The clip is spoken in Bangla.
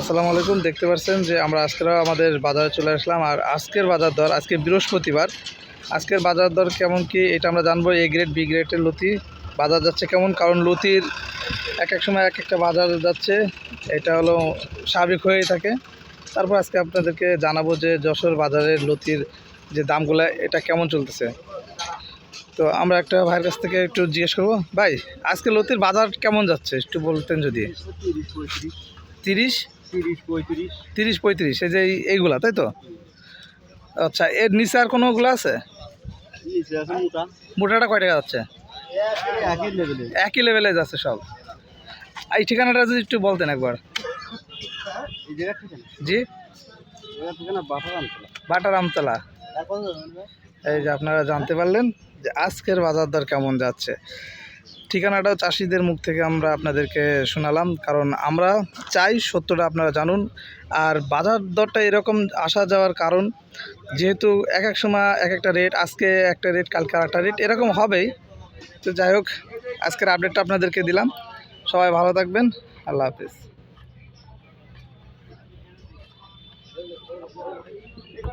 আসসালামু আলাইকুম, দেখতে পাচ্ছেন যে আমরা আজকের আমাদের বাজারে চলে আসলাম। আর আজকের বাজার দর আজকে বৃহস্পতিবার। আজকের বাজার দর কেমন কি, এটা আমরা জানব এ গ্রেড বি গ্রেডের লতি। বাজার যাচ্ছে কেমন? কারণ লতির এক এক সময় এক একটা বাজার যাচ্ছে। এটা হলো স্বাভাবিক হয়েই থাকে। তারপর আজকে আপনাদেরকে জানাব যে যশোর বাজারের লতির যে দামগুলো, এটা কেমন চলতেছে। তো আমরা একটা ভাইয়ের কাছ থেকে একটু জিজ্ঞেস করব, ভাই, আজকে লতির বাজার কেমন যাচ্ছে? একটু বলতেন যদি। তিরিশ? তিরিশ তিরিশ পঁয়ত্রিশ। তিরিশ পঁয়ত্রিশ এই যে এই- এইগুলা তাই তো? আচ্ছা এর নিচে আর কোনোগুলো আছে? আছে মোটা। মোটাটা কয় টাকা যাচ্ছে? একই লেভেলে যাচ্ছে সব। এই ঠিকানাটা যদি একটু বলতেন একবার। জি? বাটার আমতলা? এই যে আপনারা জানতে পারলেন যে আজকের বাজার দর কেমন যাচ্ছে। ঠিকানাটাও চাষিদের মুখ থেকে আমরা আপনাদেরকে শোনালাম, কারণ আমরা চাই সত্যটা আপনারা জানুন। আর বাজার দরটা এরকম আসা যাওয়ার কারণ, যেহেতু এক এক সময় এক একটা রেট আজকে একটা রেট কালকে একটা রেট এরকম হবেই। তো যাই হোক, আজকের আপডেটটা আপনাদেরকে দিলাম। সবাই ভালো থাকবেন। আল্লাহ হাফিজ।